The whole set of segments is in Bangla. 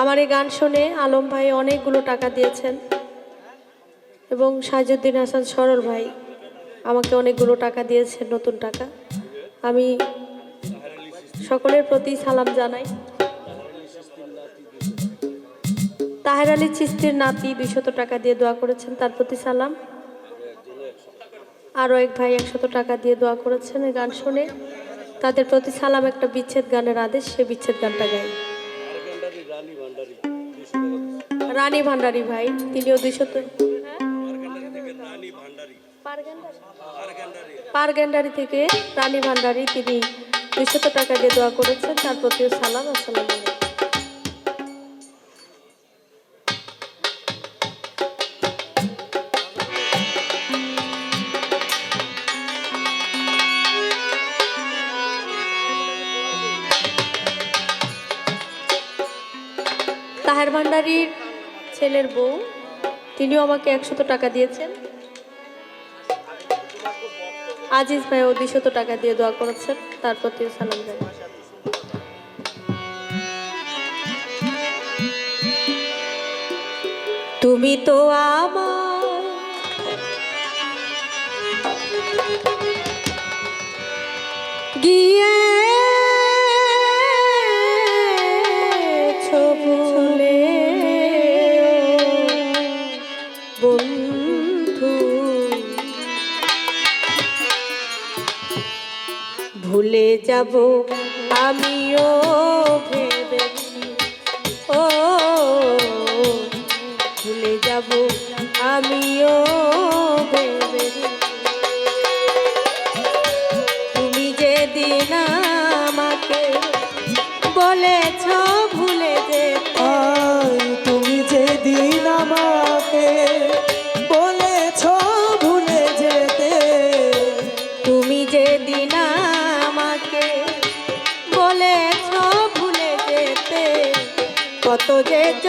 আমার এই গান শুনে আলম ভাই অনেকগুলো টাকা দিয়েছেন। এবং সাজুদ্দিন হাসান সরল ভাই আমাকে অনেকগুলো টাকা দিয়েছেন নতুন টাকা। আমি সকলের প্রতি সালাম জানাই। তাহের আলী চিস্তির নাতি দুইশত টাকা দিয়ে দোয়া করেছেন, তার প্রতি সালাম। আরও এক ভাই একশত টাকা দিয়ে দোয়া করেছেন গান শুনে। তাদের প্রতি সালাম একটা বিচ্ছেদ গানের আদেশ, সে বিচ্ছেদ গানটা গায়। রানী ভান্ডারী ভাই, তিনিও দুইশত পারগেন্ডারি থেকে রানী ভান্ডারি, তিনি দুইশত টাকা দিয়ে দোয়া করেছেন, তার প্রতিও সালাম, আসসালাম আলাইকুম। ভান্ডারীর ছেলের বউ, তিনিও আমাকে একশত টাকা দিয়েছেন। আজিজ ভাইও দুইশত টাকা দিয়ে দোয়া করেছেন তার প্রতিও সালাম জানাই তুমি তো আমার যাব আমিও ভেবেছি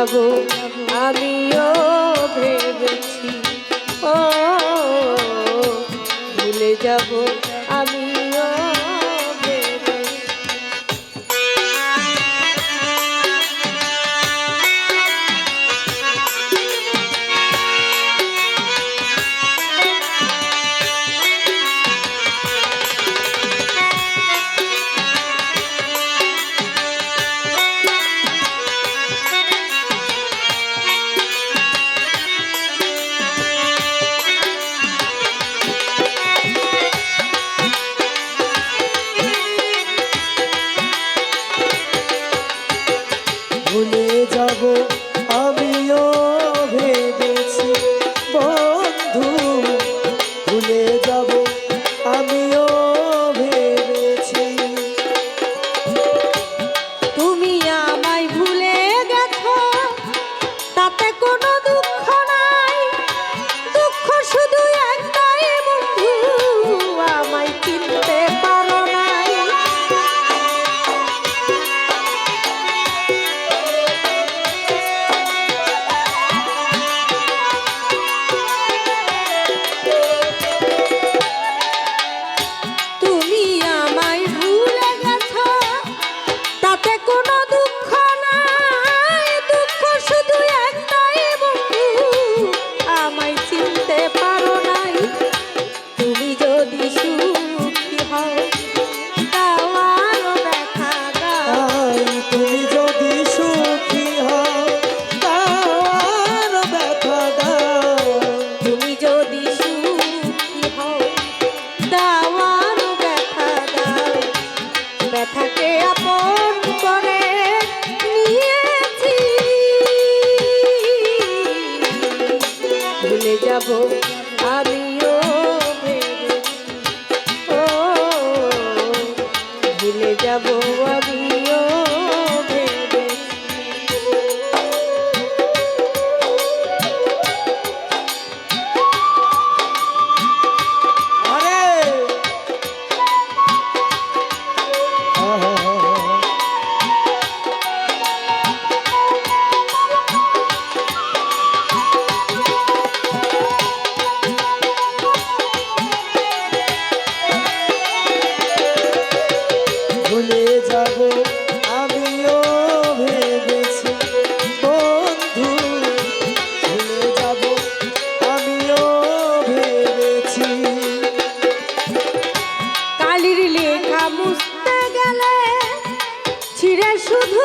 যাব।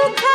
Okay.